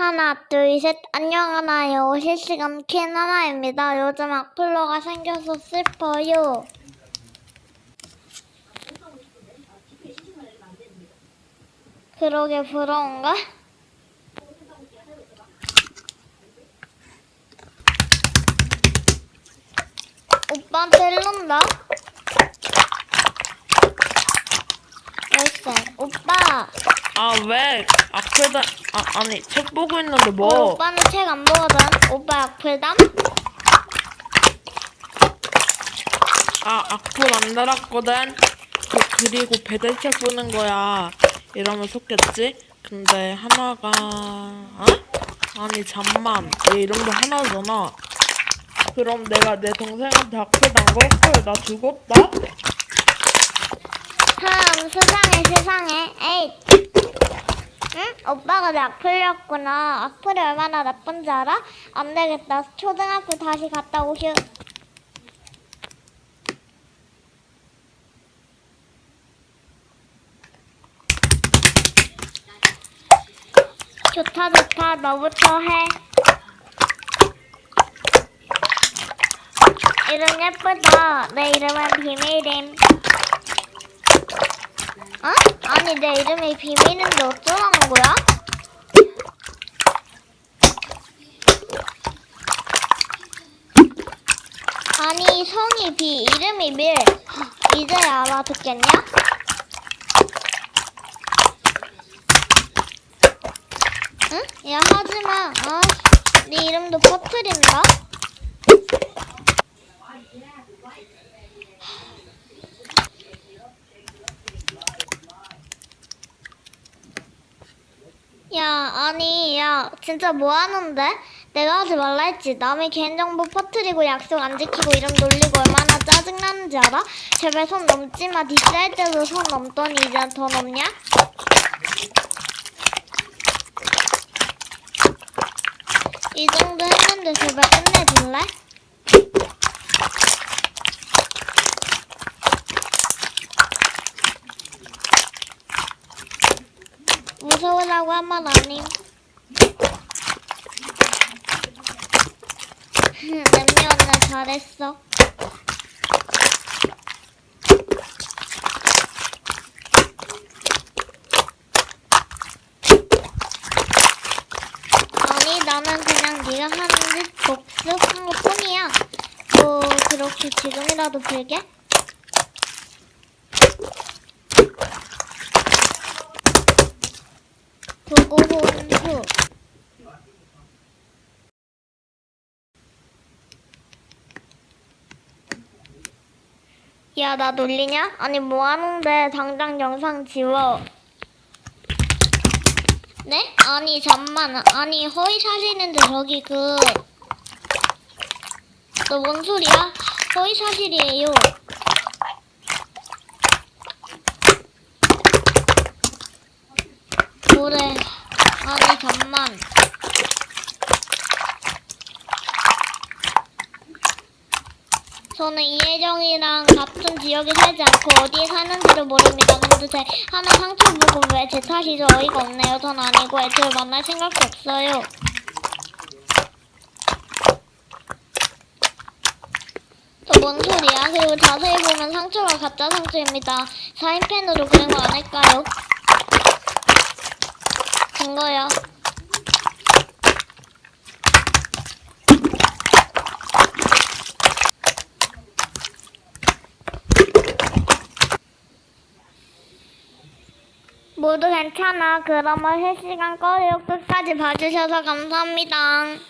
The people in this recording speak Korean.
하나, 둘, 셋, 안녕 하나요. 실시간 캔하나입니다. 요즘 악플러가 생겨서 슬퍼요. 그러게 부러운가? 오빠한테 일른다. 열쇠. 오빠. 아 왜? 악플다 아 아니 책 보고 있는데 뭐? 어, 오빠는 책 안 보거든. 오빠 악플담? 아 악플 안 달았거든. 그, 그리고 배달책 보는 거야. 이러면 속겠지? 근데 하나가 어? 아니 잠만 얘 이름도 하나잖아. 그럼 내가 내 동생한테 악플 걸? 헐나 죽었다? 흠, 세상에, 세상에. 에이. 응? 오빠가 내 악플렸구나. 악플이 얼마나 나쁜지 알아? 안 되겠다. 초등학교 다시 갔다 오슈. 좋다, 좋다. 너부터 해. 이름 예쁘다. 내 이름은 비밀임. 어? 아니 내 이름이 비밀인데 어쩌라는 거야? 아니 성이 비 이름이 밀 이제야 알아듣겠냐? 응? 야 하지마 아, 네 이름도 퍼뜨린다 야, 아니, 야, 진짜 뭐 하는데? 내가 하지 말라 했지. 남의 개인정보 퍼뜨리고 약속 안 지키고 이름 놀리고 얼마나 짜증나는지 알아? 제발 손 넘지 마. 디스할 때도 손 넘더니 이제 더 넘냐? 이 정도 했는데 제발 끝내줄래? 무서우라고 한말 아님. 냄비 언니 잘했어. 아니 나는 그냥 네가 하는 듯 복습한 것 뿐이야. 뭐 그렇게 지금이라도 빌게? 보고 온 후. 야, 나 놀리냐? 아니, 뭐 하는데 당장 영상 지워. 네? 아니, 잠만. 아니, 허위 사실 있는데 저기 그... 너 뭔 소리야? 허위 사실이에요. 뭐래. 아니, 잠만. 저는 이혜정이랑 같은 지역에 살지 않고 어디에 사는지도 모릅니다. 근데 제 하나 상처 보고 왜 제 탓이죠? 어이가 없네요. 전 아니고 애초에 만날 생각도 없어요. 또뭔 소리야? 그리고 자세히 보면 상처가 가짜 상처입니다. 사인펜으로 그린 거 아닐까요? 증거요. 모두 괜찮아. 그러면 실시간 꺼요. 끝까지 봐주셔서 감사합니다.